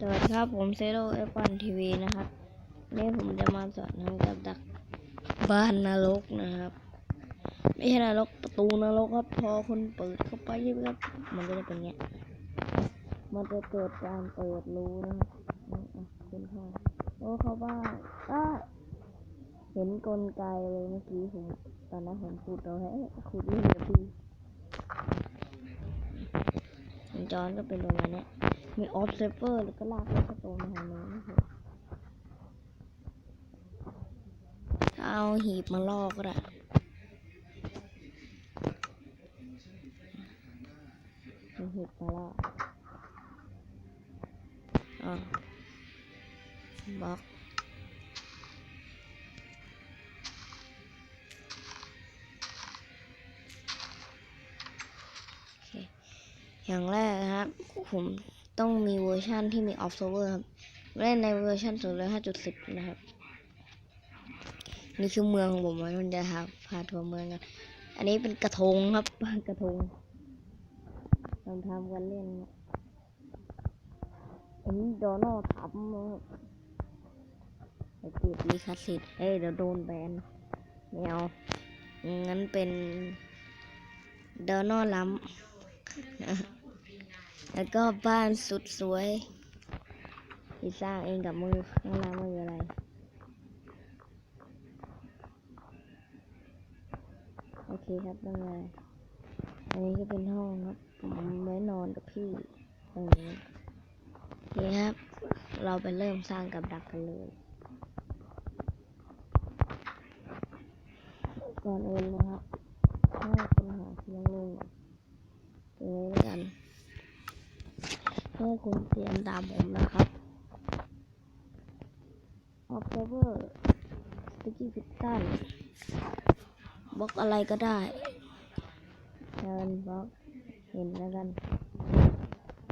สวัสดีครับผมเซโร่เอฟวันทีวีนะครับนี่ผมจะมาสอนทำกับดักบ้านนรกนะครับ ไม่ใช่นรกประตูนรกครับพอคนเปิดเข้าไปใช่ไหมครับ มันก็จะเป็นเงี้ยมันจะเกิดการเปิดรูนะครับอะขึ้นห้องโอ้เขาบ้าอ้าเห็นกลไกเลยเมื่อกี้ผมตอนนั้นผมพูดเอาให้ขุดเรื่องเดียวพี่วงจรก็เป็นประมาณนี้ มีออฟเซฟเฟอร์แล้วก็ลากไปสโตนมาทางนู้นะครับถ้าเอาหีบมาลอกก็ได้เอาหีบมาลอกอะบล็อกอเคอย่างแรกนะครับผม ต้องมีเวอร์ชันที่มี observer ครับเล่นในเวอร์ชันศูนย์เลยห้าจุดสิบนะครับ นี่คือเมืองของผมมันจะหาพาทัวร์เมืองกันอันนี้เป็นกระทงครับกระทงลองทำกันเล่นอันนี้โดนัลด์ทำนะครับไปติดลิขสิทธิ์เอ้ยเดี๋ยวโดนแบนไม่เอางั้นเป็นโดนัลด์ล้ำ แล้วก็บ้านสุดสวยที่สร้างเองกับมือข้างล่าม่มีอะไรโอเคครับตั้งไงอันนี้ก็เป็นห้องครับผมไว้นอนกับพี่ตรงนี้โอเคครับ เราไปเริ่มสร้างกับดักกันเลยก่อนอื่นนะครับให้คุณหาเสียงลงตรงนี้แล้วกัน ให้คุณเตรียมตามผมนะครับ observer sticky piston บล็อกอะไรก็ได้เชิญบล็อกเห็นแล้วกัน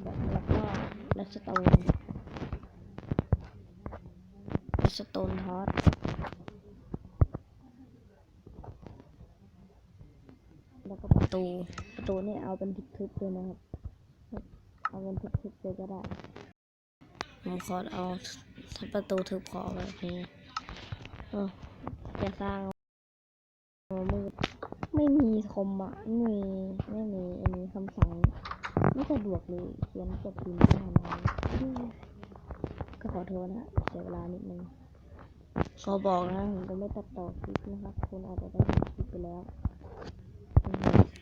แบบแล้วก็เลสโตนเลสโตนทอสแล้วก็ประตู ประตูนี่เอาเป็นทึบๆเลยนะครับ เอาเป็นทึบๆเลยก็ได้ผมขอเอาถ้าประตูทึบขอแบบนี้เออจะสร้างมืดไม่มีคมอะไม่มีไม่มีอันนี้คำสั่งไม่สะดวกเลยเขียนกดพิมพ์ไม่ทันเลยก็ขอโทษนะเสียเวลานิดนึงขอบอกนะผมจะไม่ตัดต่อคลิปนะครับ คุณอาจจะได้เห็นคลิปไปแล้วอืม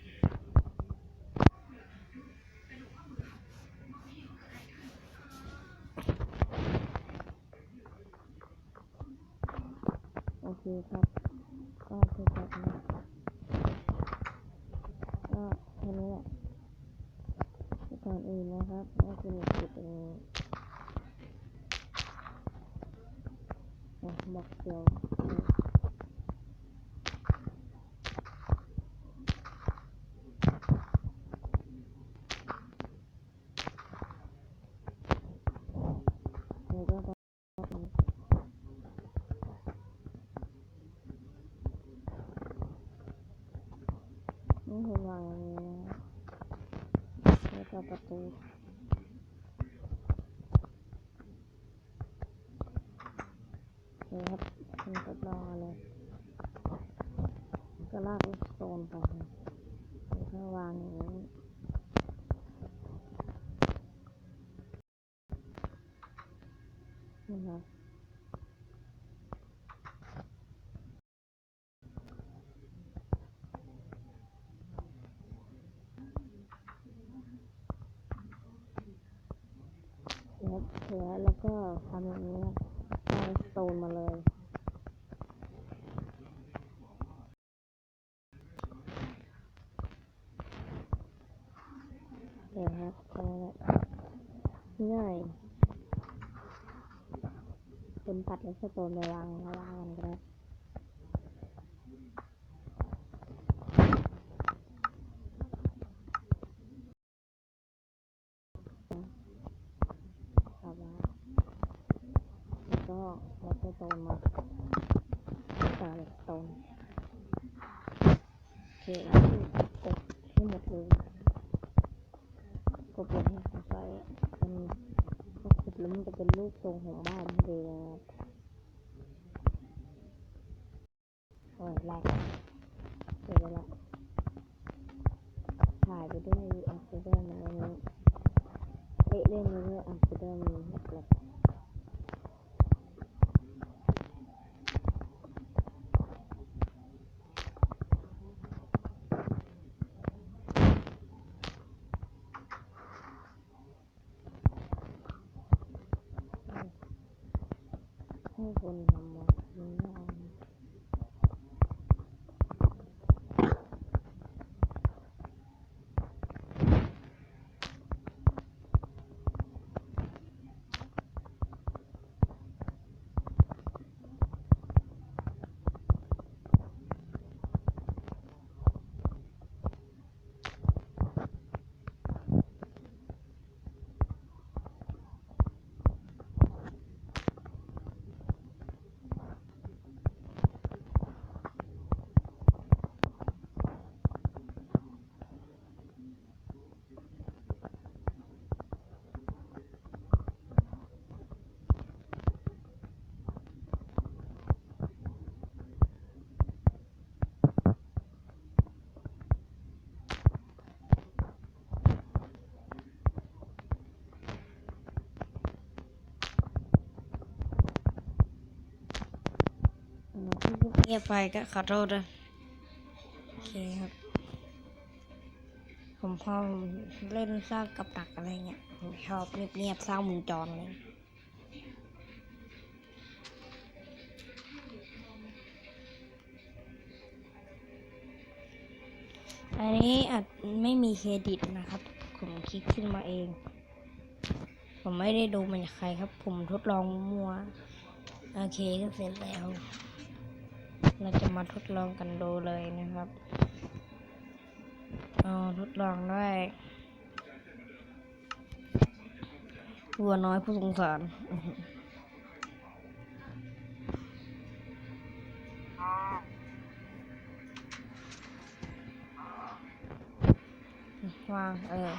โอเคครับ ก็คือแบบนี้ก็แค่นี้แหละก่อนอื่นนะครับก็คือจุดตรงนี้อะบอกเดียวแล้วก็บอกนี้ นี่คือวางอย่างนี้แล้วก็ประตูนี่ครับคุณทดลองเอเลย ก็ลากลูกโซนไปนะแล้วก็วางอย่างนี้นะครับ แล้วเสือแล้วก็ทำอย่างนี้ครับวางสโตนมาเลยเดี๋ยวครับแค่นั้นแหละง่ายคนตัดแล้วสโตนไปวางวางกันก็ได้เอามาแล้ว ก็แล้วสโตนมาต่างสโตนโอเคแล้วกดให้หมดเลยกดลงให้ไฟเป็นก็กดแล้วมันจะเป็นรูปทรงของบ้านเลยนะครับโอ้ยแรกเสร็จแล้วถ่ายไปด้วยอัพไปด้วยนะวันนี้เอ๊ะเล่นไปด้วยอัพไปด้วยมีแหลก ให้คนทำมาไม่เอา เงียบไปก็ขอโทษด้วยโอเคครับ ผมพอเล่นสร้างกับดักอะไรเงี้ยผมชอบเงียบๆสร้างมุงจรเลยอันนี้อาจไม่มีเครดิตนะครับ ผมคิดขึ้นมาเอง ผมไม่ได้ดูมันจากใครครับ ผมทดลองมั่ว โอเคก็เสร็จแล้ว เราจะมาทดลองกันดูเลยนะครับเอาทดลองด้วยวัวน้อยผู้สงสารวางเออ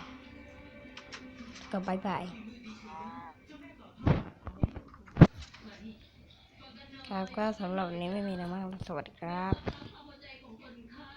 ก็บายบาย ครับก็สำหรับวันนี้ไม่มีอะไรมากสวัสดีครับ